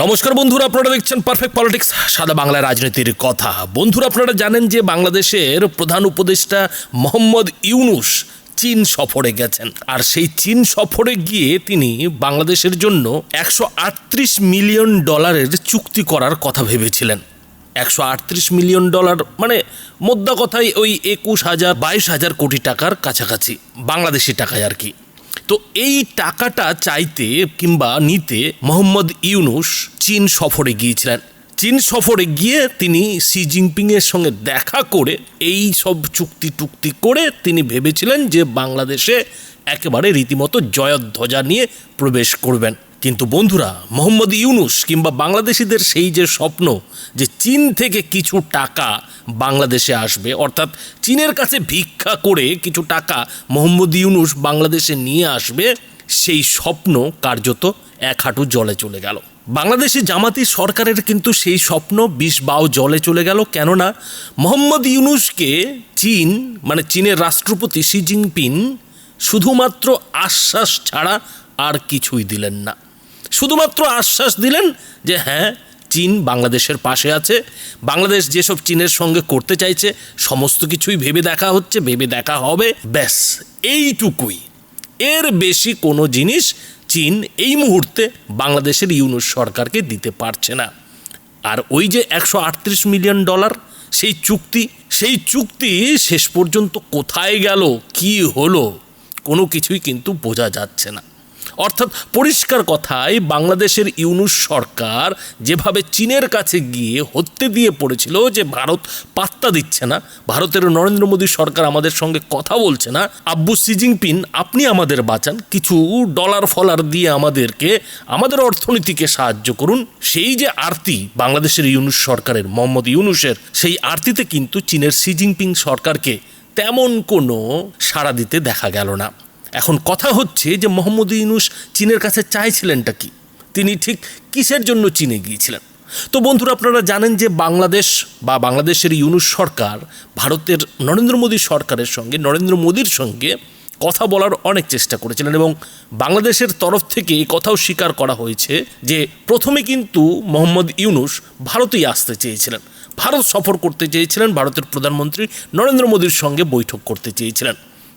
নমস্কার বন্ধুরা, আপনারা দেখছেন পারফেক্ট পলিটিক্স সাদা বাংলা রাজনীতির কথা। বন্ধুরা, আপনারা জানেন যে বাংলাদেশের প্রধান উপদেষ্টা মোহাম্মদ ইউনুস চীন সফরে গেছেন। আর সেই চীন সফরে গিয়ে তিনি বাংলাদেশের জন্য একশো আটত্রিশ মিলিয়ন ডলারের চুক্তি করার কথা ভেবেছিলেন। একশো আটত্রিশ মিলিয়ন ডলার মানে মোদ্দা কথায় ওই একুশ হাজার, বাইশ হাজার কোটি টাকার কাছাকাছি, বাংলাদেশি টাকায় আর কি। তো এই টাকাটা চাইতে কিংবা নিতে মোহাম্মদ ইউনুস চীন সফরে গিয়েছিলেন। চীন সফরে গিয়ে তিনি সি জিনপিংয়ের সঙ্গে দেখা করে এই সব চুক্তি টুক্তি করে তিনি ভেবেছিলেন যে বাংলাদেশে একেবারে রীতিমতো জয়ধ্বজা নিয়ে প্রবেশ করবেন। কিন্তু বন্ধুরা, মোহাম্মদ ইউনুস কিংবা বাংলাদেশিদের সেই যে স্বপ্ন যে চীন থেকে কিছু টাকা বাংলাদেশে আসবে, অর্থাৎ চীনের কাছে ভিক্ষা করে কিছু টাকা মোহাম্মদ ইউনুস বাংলাদেশে নিয়ে আসবে, সেই স্বপ্ন কার্যত এক হাঁটু জলে চলে গেল। বাংলাদেশি জামাতি সরকারের কিন্তু সেই স্বপ্ন বিষ বাও জলে চলে গেল, কেননা মোহাম্মদ ইউনুসকে চীন মানে চীনের রাষ্ট্রপতি শি জিনপিং শুধুমাত্র আশ্বাস ছাড়া আর কিছুই দিলেন না। শুধুমাত্র আশ্বাস দিলেন যে হ্যাঁ চীন বাংলাদেশের পাশে আছে। বাংলাদেশ যেসব চীনের সঙ্গে করতে চাইছে, সমস্ত কিছুই ভেবে দেখা হচ্ছে, ভেবে দেখা হবে। ব্যাস, এইটুকুই। এর বেশি কোনো জিনিস চীন এই মুহূর্তে বাংলাদেশের ইউনুস সরকারকে দিতে পারছে না। আর ওই যে একশো আটত্রিশ মিলিয়ন ডলার, সেই চুক্তি সেই চুক্তি শেষ পর্যন্ত কোথায় গেল, কি হলো, কোনো কিছুই কিন্তু বোঝা যাচ্ছে না। অর্থাৎ পরিষ্কার কথায় বাংলাদেশের ইউনুস সরকার যেভাবে চীনের কাছে গিয়ে হত্যে দিয়ে পড়েছিল যে ভারত পাত্তা দিচ্ছে না, ভারতের নরেন্দ্র মোদী সরকার আমাদের সঙ্গে কথা বলছে না, আব্বু সি জিনপিং, আপনি আমাদের বাঁচান, কিছু ডলার ফলার দিয়ে আমাদেরকে, আমাদের অর্থনীতিকে সাহায্য করুন। সেই যে আরতি বাংলাদেশের ইউনুস সরকারের, মোহাম্মদ ইউনুসের, সেই আরতিতে কিন্তু চীনের সি সরকারকে তেমন কোনো সাড়া দিতে দেখা গেল না। এখন কথা হচ্ছে যে মোহাম্মদ ইউনুস চীনের কাছে চাইছিলেনটা কি? তিনি ঠিক কিসের জন্য চীনে গিয়েছিলেন? তো বন্ধুরা, আপনারা জানেন যে বাংলাদেশ বা বাংলাদেশের ইউনুস সরকার ভারতের নরেন্দ্র মোদী সরকারের সঙ্গে, নরেন্দ্র মোদীর সঙ্গে কথা বলার অনেক চেষ্টা করেছিলেন এবং বাংলাদেশের তরফ থেকে এই কথাও স্বীকার করা হয়েছে যে প্রথমে কিন্তু মোহাম্মদ ইউনুস ভারতেই আসতে চেয়েছিলেন। ভারত সফর করতে চেয়েছিলেন, ভারতের প্রধানমন্ত্রী নরেন্দ্র মোদীর সঙ্গে বৈঠক করতে চেয়েছিলেন।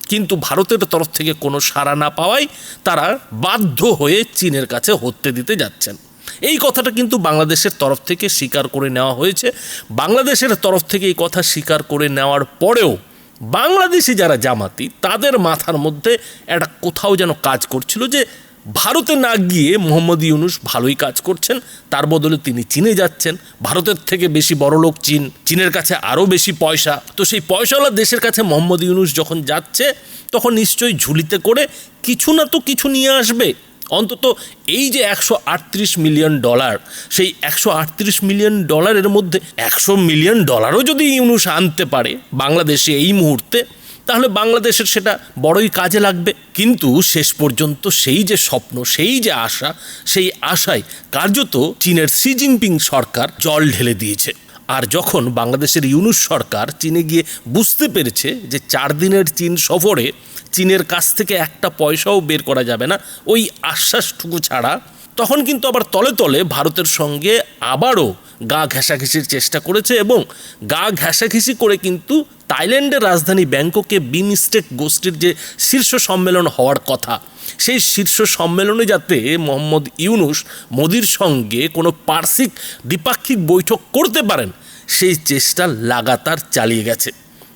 কিন্তু ভারতের তরফ থেকে কোনো সাড়া না পাওয়ায় তারা বাধ্য হয়ে চীনের কাছে হত্যে দিতে যাচ্ছেন। এই কথাটা কিন্তু বাংলাদেশের তরফ থেকে স্বীকার করে নেওয়া হয়েছে। বাংলাদেশের তরফ থেকে এই কথা স্বীকার করে নেওয়ার পরেও বাংলাদেশি যারা জামাতি, তাদের মাথার মধ্যে একটা কোথাও যেন কাজ করছিল যে ভারতে না গিয়ে মোহাম্মদ ইউনুস ভালোই কাজ করছেন, তার বদলে তিনি চীনে যাচ্ছেন। ভারতের থেকে বেশি বড় লোক চীন, চীনের কাছে আরও বেশি পয়সা। তো সেই পয়সাওয়ালা দেশের কাছে মোহাম্মদ ইউনুস যখন যাচ্ছে, তখন নিশ্চয়ই ঝুলিতে করে কিছু না তো কিছু নিয়ে আসবে। অন্তত এই যে একশো আটত্রিশ মিলিয়ন ডলার, সেই একশো আটত্রিশ মিলিয়ন ডলারের মধ্যে একশো মিলিয়ন ডলারও যদি ইউনুস আনতে পারে, বাংলাদেশে এই মুহূর্তে তাহলে বাংলাদেশের সেটা বড়ই কাজে লাগবে। কিন্তু শেষ পর্যন্ত সেই যে স্বপ্ন, সেই যে আশা, সেই আশায় কার্যত চীনের সি জিনপিং সরকার জল ঢেলে দিয়েছে। আর যখন বাংলাদেশের ইউনুস সরকার চীনে গিয়ে বুঝতে পেরেছে যে চার দিনের চীন সফরে চীনের কাছ থেকে একটা পয়সাও বের করা যাবে না, ওই আশ্বাসটুকু ছাড়া, তখন কিন্তু আবার তলে তলে ভারতের সঙ্গে আবারও গা ঘেঁষাঘেঁষির চেষ্টা করেছে এবং গা ঘেঁষাঘেঁষি করে কিন্তু থাইল্যান্ডের রাজধানী ব্যাংককে বিমস্টেক গোষ্ঠীর যে শীর্ষ সম্মেলন হওয়ার কথা, সেই শীর্ষ সম্মেলনে যাতে মোহাম্মদ ইউনুস মোদির সঙ্গে কোনো পার্শ্বিক দ্বিপাক্ষিক বৈঠক করতে পারেন, সেই চেষ্টা লাগাতার চালিয়ে গেছে।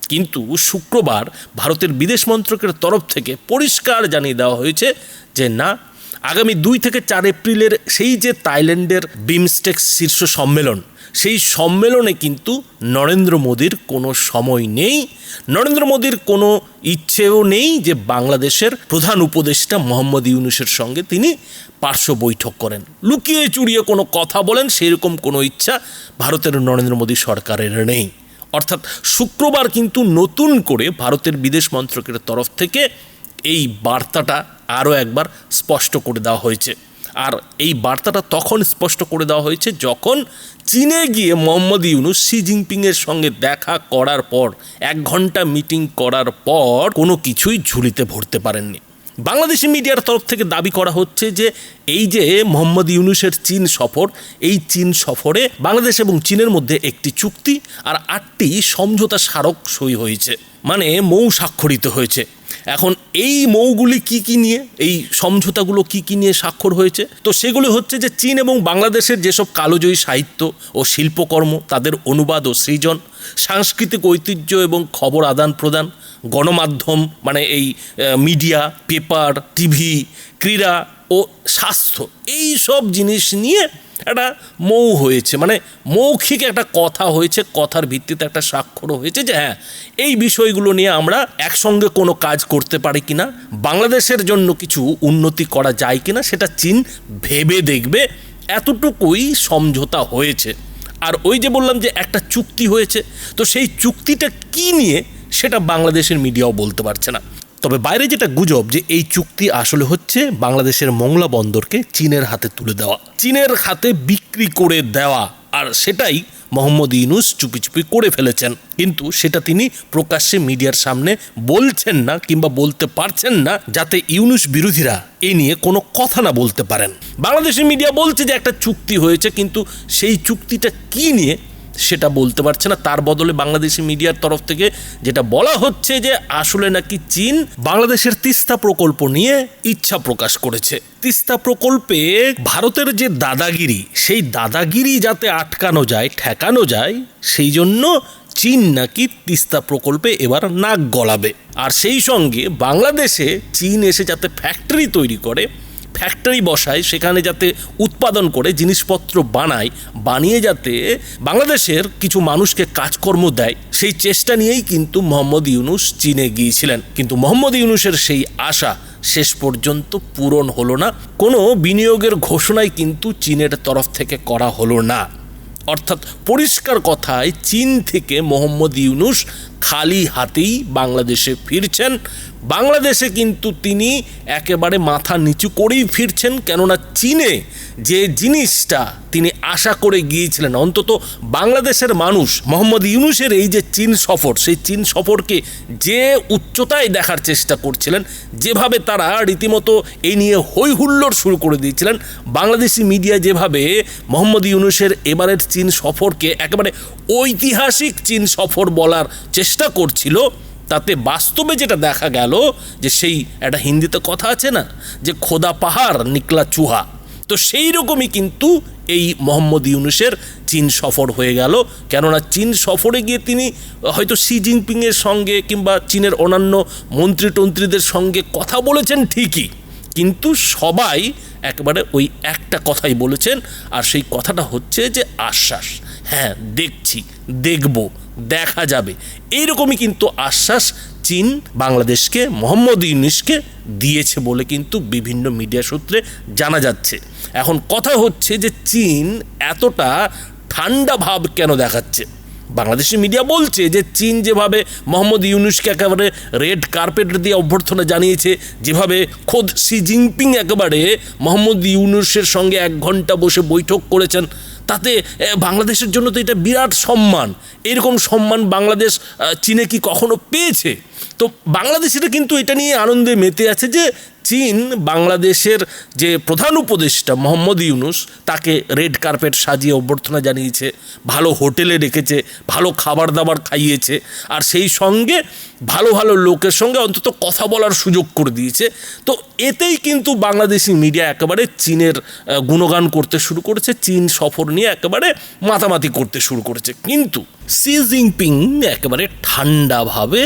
কিন্তু শুক্রবার ভারতের বিদেশ মন্ত্রকের তরফ থেকে পরিষ্কার জানিয়ে দেওয়া হয়েছে যে না আগামী দুই থেকে চার এপ্রিলের সেই যে থাইল্যান্ডের বিমস্টেক শীর্ষ সম্মেলন, সেই সম্মেলনে কিন্তু নরেন্দ্র মোদীর কোনো সময় নেই। নরেন্দ্র মোদীর কোনো ইচ্ছেও নেই যে বাংলাদেশের প্রধান উপদেষ্টা মোহাম্মদ ইউনুসের সঙ্গে তিনি পার্শ্ব বৈঠক করেন। লুকিয়ে চুরিয়ে কোনো কথা বলেন, সেরকম কোনো ইচ্ছা ভারতের নরেন্দ্র মোদী সরকারের নেই। অর্থাৎ শুক্রবার কিন্তু নতুন করে ভারতের বিদেশ মন্ত্রকের তরফ থেকে এই বার্তাটা আরও একবার স্পষ্ট করে দেওয়া হয়েছে। আর এই বার্তাটা তখন স্পষ্ট করে দেওয়া হয়েছে যখন চীনে গিয়ে মোহাম্মদ ইউনুস শি জিনপিংয়ের সঙ্গে দেখা করার পর, এক ঘণ্টা মিটিং করার পর কোনো কিছুই ঝুলিতে ভরতে পারেননি। বাংলাদেশি মিডিয়ার তরফ থেকে দাবি করা হচ্ছে যে এই যে মোহাম্মদ ইউনুসের চীন সফর, এই চীন সফরে বাংলাদেশ এবং চীনের মধ্যে একটি চুক্তি আর আটটি সমঝোতা স্মারক সই হয়েছে। মানে মৌ স্বাক্ষরিত হয়েছে। এখন এই মৌগুলি কি কি নিয়ে, এই সমঝোতাগুলো কি কি নিয়ে স্বাক্ষর হয়েছে? তো সেগুলি হচ্ছে যে চীন এবং বাংলাদেশের যেসব কালোজয়ী সাহিত্য ও শিল্পকর্ম, তাদের অনুবাদ ও সৃজন, সাংস্কৃতিক ঐতিহ্য এবং খবর আদান প্রদান, গণমাধ্যম মানে এই মিডিয়া, পেপার, টিভি, ক্রীড়া ও স্বাস্থ্য, এই সব জিনিস নিয়ে একটা মৌ হয়েছে মানে মৌখিক একটা কথা হয়েছে, কথার ভিত্তিতে একটা স্বাক্ষর হয়েছে যে হ্যাঁ এই বিষয়গুলো নিয়ে আমরা একসঙ্গে কোনো কাজ করতে পারি কিনা, বাংলাদেশের জন্য কিছু উন্নতি করা যায় কিনা, সেটা চীন ভেবে দেখবে, এতটুকুই সমঝোতা হয়েছে। আর ওই যে বললাম যে একটা চুক্তি হয়েছে, তো সেই চুক্তিটা কি নিয়ে সেটা বাংলাদেশের মিডিয়াও বলতে পারছে না। তবে বাইরে যেটা গুজব যে এই চুক্তি আসলে হচ্ছে বাংলাদেশের মংলা বন্দরকে চীনের হাতে তুলে দেওয়া। চীনের হাতে বিক্রি করে দেওয়া। আর সেটাই মোহাম্মদ ইউনুস চুপি চুপি করে ফেলেছেন। কিন্তু সেটা তিনি প্রকাশ্যে মিডিয়ার সামনে বলছেন না কিংবা বলতে পারছেন না যাতে ইউনুস বিরোধীরা এই নিয়ে কোনো কথা না বলতে পারেন। বাংলাদেশের মিডিয়া বলছে যে একটা চুক্তি হয়েছে, কিন্তু সেই চুক্তিটা কি নিয়ে সেটা বলতে পারছে না। তার বদলে বাংলাদেশি মিডিয়ার তরফ থেকে যেটা বলা হচ্ছে যে আসলে নাকি চীন বাংলাদেশের তিস্তা প্রকল্প নিয়ে ইচ্ছা প্রকাশ করেছে। তিস্তা প্রকল্পে ভারতের যে দাদাগিরি, সেই দাদাগিরি যাতে আটকানো যায়, ঠেকানো যায়, সেই জন্য চীন নাকি তিস্তা প্রকল্পে এবার নাক গলাবে। আর সেই সঙ্গে বাংলাদেশে চীন এসে যাতে ফ্যাক্টরি তৈরি করে ফ্যাক্টরি বসায়, সেখানে যাতে উৎপাদন করে, জিনিসপত্র বানায়, বানিয়ে যাতে বাংলাদেশের কিছু মানুষকে কাজকর্ম দেয়, সেই চেষ্টা নিয়েই কিন্তু মোহাম্মদ ইউনুস চীনে গিয়েছিলেন। কিন্তু মোহাম্মদ ইউনুসের সেই আশা শেষ পর্যন্ত পূরণ হলো না। কোনো বিনিয়োগের ঘোষণাই কিন্তু চীনের তরফ থেকে করা হলো না। অর্থাৎ পরিষ্কার কথায় চীন থেকে মোহাম্মদ ইউনুস খালি হাতেই বাংলাদেশে ফিরছেন। বাংলাদেশে কিন্তু তিনি একেবারে মাথা নিচু করেই ফিরছেন, কেননা চীনে যে জিনিসটা তিনি আশা করে গিয়েছিলেন, অন্তত বাংলাদেশের মানুষ, মোহাম্মদ ইউনুসের এই যে চীন সফর, সেই চীন সফরকে যে উচ্চতায় দেখার চেষ্টা করছিলেন, যেভাবে তারা রীতিমতো এই নিয়ে হই হুল্লোড় শুরু করে দিয়েছিলেন, বাংলাদেশি মিডিয়া যেভাবে মোহাম্মদ ইউনুসের এবারের চীন সফরকে একেবারে ঐতিহাসিক চীন সফর বলার চেষ্টা করছিল, তাতে বাস্তবে যেটা দেখা গেল যে সেই একটা হিন্দিতে কথা আছে না, যে খোদা পাহাড়, নিকলা চুহা। তো সেই রকমই কিন্তু এই মোহাম্মদ ইউনুসের চীন সফর হয়ে গেল। কেননা চীন সফরে গিয়ে তিনি হয়তো শি জিনপিংয়ের সঙ্গে কিংবা চীনের অন্যান্য মন্ত্রী টন্ত্রীদের সঙ্গে কথা বলেছেন ঠিকই, কিন্তু সবাই একবারে ওই একটা কথাই বলেছেন, আর সেই কথাটা হচ্ছে যে আশ্বাস। হ্যাঁ দেখছি, দেখব দেখা যাবে। এইরকমই কিন্তু আশ্বাস চীন বাংলাদেশকে, মোহাম্মদ ইউনিসকে দিয়েছে বলে কিন্তু বিভিন্ন মিডিয়া সূত্রে জানা যাচ্ছে। এখন কথা হচ্ছে যে চীন এতটা ঠান্ডা ভাব কেন দেখাচ্ছে? বাংলাদেশি মিডিয়া বলছে যে চীন যেভাবে মোহাম্মদ ইউনুসকে একেবারে রেড কার্পেট দিয়ে অভ্যর্থনা জানিয়েছে, যেভাবে খোদ শি জিনপিং একেবারে মোহাম্মদ ইউনুসের সঙ্গে এক ঘণ্টা বসে বৈঠক করেছেন তাতে বাংলাদেশের জন্য তো এটা বিরাট সম্মান। এরকম সম্মান বাংলাদেশ চীনে কি কখনো পেয়েছে? তো বাংলাদেশিরা কিন্তু এটা নিয়ে আনন্দে মেতে আছে যে চীন বাংলাদেশের যে প্রধান উপদেষ্টা মোহাম্মদ ইউনুস, তাকে রেড কার্পেট সাজিয়ে অভ্যর্থনা জানিয়েছে, ভালো হোটেলে রেখেছে, ভালো খাবার দাবার খাইয়েছে, আর সেই সঙ্গে ভালো ভালো লোকের সঙ্গে অন্তত কথা বলার সুযোগ করে দিয়েছে। তো এতেই কিন্তু বাংলাদেশি মিডিয়া একেবারে চীনের গুণগান করতে শুরু করেছে, চীন সফর নিয়ে একেবারে মাতামাতি করতে শুরু করেছে। কিন্তু সি জিনপিং একেবারে ঠান্ডাভাবে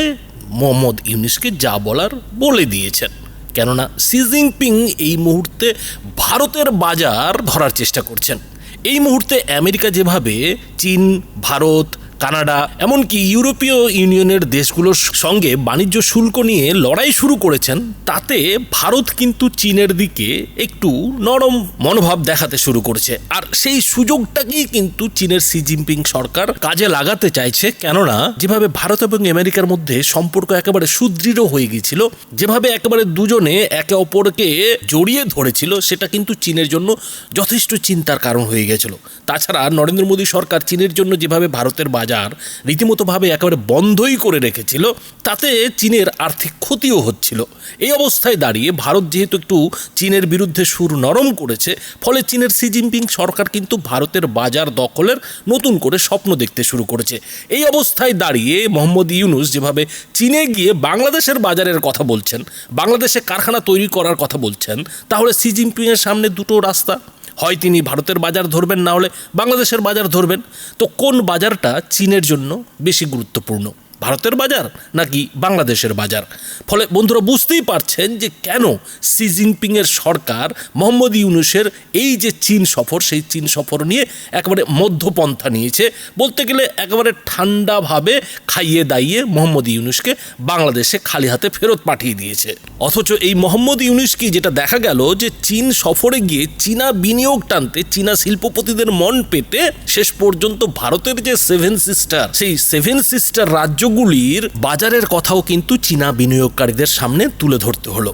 মোহাম্মদ ইউনিসকে যা বলার বলে দিয়েছেন। কেননা সি জিনপিং এই মুহূর্তে ভারতের বাজার ধরার চেষ্টা করছেন। এই মুহূর্তে আমেরিকা যেভাবে চীন, ভারত কানাডা, এমনকি ইউরোপীয় ইউনিয়নের দেশগুলোর সঙ্গে বাণিজ্য শুল্ক নিয়ে লড়াই শুরু করেছেন, তাতে ভারত কিন্তু চীনের দিকে একটু নরম মনোভাব দেখাতে শুরু করেছে। আর সেই সুযোগটাকেই কিন্তু চীনের সি জিনপিং সরকার কাজে লাগাতে চাইছে, কেননা যেভাবে ভারত এবং আমেরিকার মধ্যে সম্পর্ক একেবারে সুদৃঢ় হয়ে গিয়েছিল, যেভাবে একেবারে দুজনে একে অপরকে জড়িয়ে ধরেছিল, সেটা কিন্তু চীনের জন্য যথেষ্ট চিন্তার কারণ হয়ে গেছিল তাছাড়া নরেন্দ্র মোদী সরকার চীনের জন্য যেভাবে ভারতের বাজার বাজার রীতিমতোভাবে একেবারে বন্ধই করে রেখেছিল, তাতে চীনের আর্থিক ক্ষতিও হচ্ছিল। এই অবস্থায় দাঁড়িয়ে ভারত যেহেতু একটু চীনের বিরুদ্ধে সুর নরম করেছে, ফলে চীনের সি জিনপিং সরকার কিন্তু ভারতের বাজার দখলের নতুন করে স্বপ্ন দেখতে শুরু করেছে। এই অবস্থায় দাঁড়িয়ে মোহাম্মদ ইউনুস যেভাবে চীনে গিয়ে বাংলাদেশের বাজারের কথা বলছেন, বাংলাদেশে কারখানা তৈরি করার কথা বলছেন, তাহলে সি জিনপিংয়ের সামনে দুটো রাস্তা। হয় তিনি ভারতের বাজার ধরবেন না হলে বাংলাদেশের বাজার ধরবেন। তো কোন বাজারটা চীনের জন্য বেশি গুরুত্বপূর্ণ? ভারতের বাজার নাকি বাংলাদেশের বাজার? ফলে বন্ধুরা বুঝতেই পারছেন যে কেন সি জিনপিংয়ের সরকার মোহাম্মদ ইউনুসের এই যে চীন সফর, সেই চীন সফর নিয়ে একেবারে মধ্যপন্থা নিয়েছে। বলতে গেলে একেবারে ঠান্ডাভাবে খাইয়ে দাইয়ে মোহাম্মদ ইউনুসকে বাংলাদেশে খালি হাতে ফেরত পাঠিয়ে দিয়েছে। অথচ এই মোহাম্মদ ইউনুসকে যেটা দেখা গেল যে চীন সফরে গিয়ে চীনা বিনিয়োগ টানতে, চীনা শিল্পপতিদের মন পেতে শেষ পর্যন্ত ভারতের যে সেভেন সিস্টার সেই সেভেন সিস্টার রাজ্যগুলির বাজারের কথাও কিন্তু চীনা বিনিয়োগকারীদের সামনে তুলে ধরতে হলো।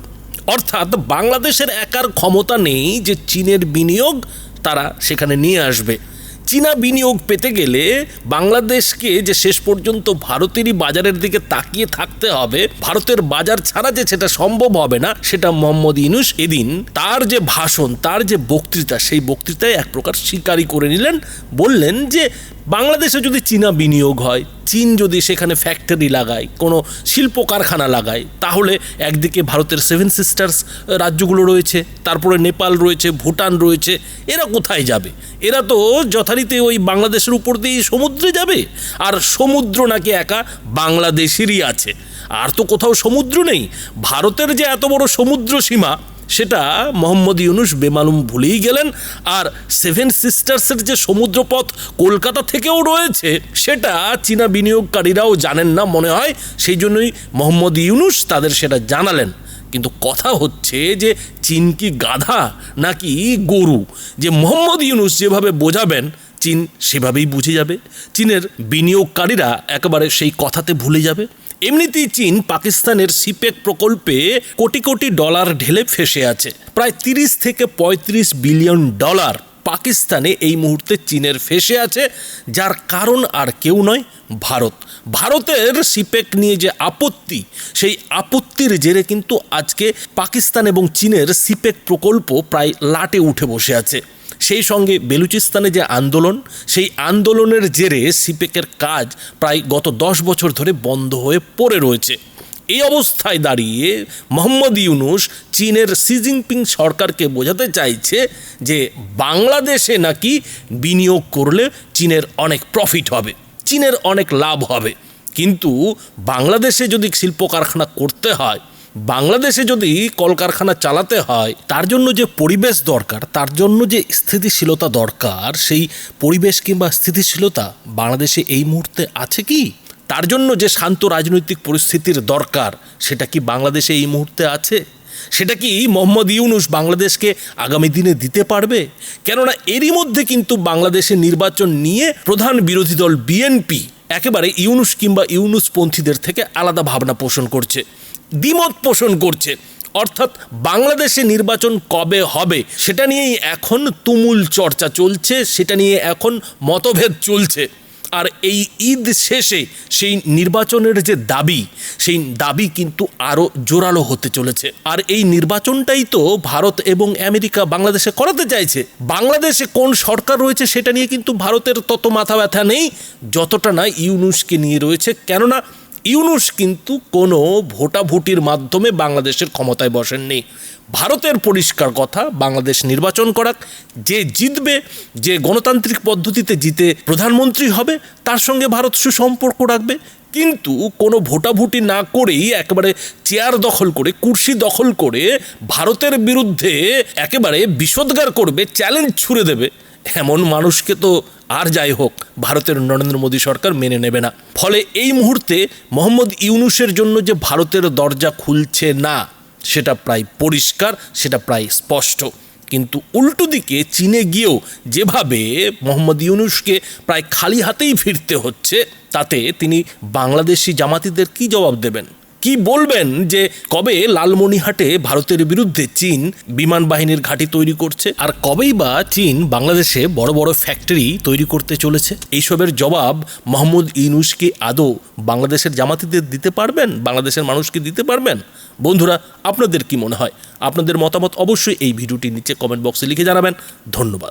অর্থাৎ বাংলাদেশের একার ক্ষমতা নেই যে চীনের বিনিয়োগ তারা সেখানে নিয়ে আসবে। চীনা বিনিয়োগ পেতে গেলে বাংলাদেশকে যে শেষ পর্যন্ত ভারতেরই বাজারের দিকে তাকিয়ে থাকতে হবে, ভারতের বাজার ছাড়া যে সেটা সম্ভব হবে না, সেটা মোহাম্মদ ইনুস এদিন তার যে ভাষণ, তার যে বক্তৃতা, সেই বক্তৃতায় এক প্রকার স্বীকারই করে নিলেন। বললেন যে বাংলাদেশে যদি চীনা বিনিয়োগ হয়, চীন যদি সেখানে ফ্যাক্টরি লাগায়, কোনো শিল্প কারখানা লাগায়, তাহলে একদিকে ভারতের সেভেন সিস্টার্স রাজ্যগুলো রয়েছে, তারপরে নেপাল রয়েছে, ভুটান রয়েছে, এরা কোথায় যাবে? এরা তো যথারীতি ওই বাংলাদেশের উপর দিয়েই সমুদ্রে যাবে, আর সমুদ্র নাকি একা বাংলাদেশেরই আছে। আর তো কোথাও সমুদ্র নেই। ভারতের যে এত বড় সমুদ্র সীমা সেটা মোহাম্মদ ইউনুস বেমালুম ভুলেই গেলেন আর সেভেন সিস্টার্সের যে সমুদ্রপথ কলকাতা থেকেও রয়েছে, সেটা চীনা বিনিয়োগকারীরাও জানেন না মনে হয়, সেই জন্যই মোহাম্মদ ইউনুস তাদের সেটা জানালেন। কিন্তু কথা হচ্ছে যে চীন কি গাধা নাকি গরু? যে মোহাম্মদ ইউনুস যেভাবে বোঝাবেন, চীন সেভাবেই বুঝে যাবে। চীনের বিনিয়োগকারীরা একেবারে সেই কথাতে ভুলে যাবে। এমনিতেই চীন পাকিস্তানের সিপেক প্রকল্পে কোটি কোটি ডলার ঢেলে ফেসে আছে। প্রায় তিরিশ থেকে পঁয়ত্রিশ বিলিয়ন ডলার পাকিস্তানে এই মুহূর্তে চীনের ফেসে আছে, যার কারণ আর কেউ নয়, ভারত। ভারতের সিপেক নিয়ে যে আপত্তি, সেই আপত্তির জেরে কিন্তু আজকে পাকিস্তান এবং চীনের সিপেক প্রকল্প প্রায় লাটে উঠে বসে আছে। সেই সঙ্গে বেলুচিস্তানে যে আন্দোলন, সেই আন্দোলনের জেরে সিপেকের কাজ প্রায় গত দশ বছর ধরে বন্ধ হয়ে পড়ে রয়েছে। এই অবস্থায় দাঁড়িয়ে মোহাম্মদ ইউনুস চীনের সি জিনপিং সরকারকে বোঝাতে চাইছে যে বাংলাদেশে নাকি বিনিয়োগ করলে চীনের অনেক প্রফিট হবে, চীনের অনেক লাভ হবে। কিন্তু বাংলাদেশে যদি শিল্প কারখানা করতে হয় বাংলাদেশে যদি কলকারখানা চালাতে হয়, তার জন্য যে পরিবেশ দরকার, তার জন্য যে স্থিতিশীলতা দরকার, সেই পরিবেশ কিংবা স্থিতিশীলতা বাংলাদেশে এই মুহূর্তে আছে কি? তার জন্য যে শান্ত রাজনৈতিক পরিস্থিতির দরকার, সেটা কি বাংলাদেশে এই মুহূর্তে আছে? সেটা কি মোহাম্মদ ইউনুস বাংলাদেশকে আগামী দিনে দিতে পারবে? কেননা এরই মধ্যে কিন্তু বাংলাদেশে নির্বাচন নিয়ে প্রধান বিরোধী দল বিএনপি একেবারে ইউনুস কিংবা ইউনুসপন্থীদের থেকে আলাদা ভাবনা পোষণ করছে। দ্বিমত পোষণ করছে। অর্থাৎ বাংলাদেশে নির্বাচন কবে হবে সেটা নিয়েই এখন তুমুল চর্চা চলছে, সেটা নিয়ে এখন মতভেদ চলছে। আর এই ঈদ শেষে সেই নির্বাচনের যে দাবি, সেই দাবি কিন্তু আরও জোরালো হতে চলেছে। আর এই নির্বাচনটাই তো ভারত এবং আমেরিকা বাংলাদেশে করাতে চাইছে। বাংলাদেশে কোন সরকার রয়েছে সেটা নিয়ে কিন্তু ভারতের তত মাথা ব্যথা নেই, যতটা না ইউনুসকে নিয়ে রয়েছে। কেননা ইউনুস কিন্তু কোনো ভোটাভুটির মাধ্যমে বাংলাদেশের ক্ষমতায় বসেননি। ভারতের পরিষ্কার কথা, বাংলাদেশ নির্বাচন করাক, যে জিতবে, যে গণতান্ত্রিক পদ্ধতিতে জিতে প্রধানমন্ত্রী হবে, তার সঙ্গে ভারত সুসম্পর্ক রাখবে। কিন্তু কোনো ভোটাভুটি না করেই একেবারে চেয়ার দখল করে, কুর্সি দখল করে ভারতের বিরুদ্ধে একেবারে বিষোদ্গার করবে, চ্যালেঞ্জ ছুড়ে দেবে। এমন মানুষকে তো আর যাই হোক, ভারতের নরেন্দ্র মোদী সরকার মেনে নেবে না। ফলে এই মুহূর্তে মোহাম্মদ ইউনুসের জন্য যে ভারতের দরজা খুলছে না, সেটা প্রায় পরিষ্কার, সেটা প্রায় স্পষ্ট। কিন্তু উল্টো দিকে চীনে গিয়েও যেভাবে মোহাম্মদ ইউনুসকে প্রায় খালি হাতেই ফিরতে হচ্ছে, তাতে তিনি বাংলাদেশি জামাতিদের কি জবাব দেবেন? কি বলবেন যে কবে লালমনিহাটে ভারতের বিরুদ্ধে চীন বিমান বাহিনীর ঘাঁটি তৈরি করছে? আর কবেই বা চীন বাংলাদেশে বড় বড় ফ্যাক্টরি তৈরি করতে চলেছে? এইসবের জবাব মোহাম্মদ ইউনুস কি আদৌ বাংলাদেশের জামাতিদের দিতে পারবেন? বাংলাদেশের মানুষকে দিতে পারবেন? বন্ধুরা, আপনাদের কি মনে হয়? আপনাদের মতামত অবশ্যই এই ভিডিওটির নিচে কমেন্ট বক্সে লিখে জানাবেন। ধন্যবাদ।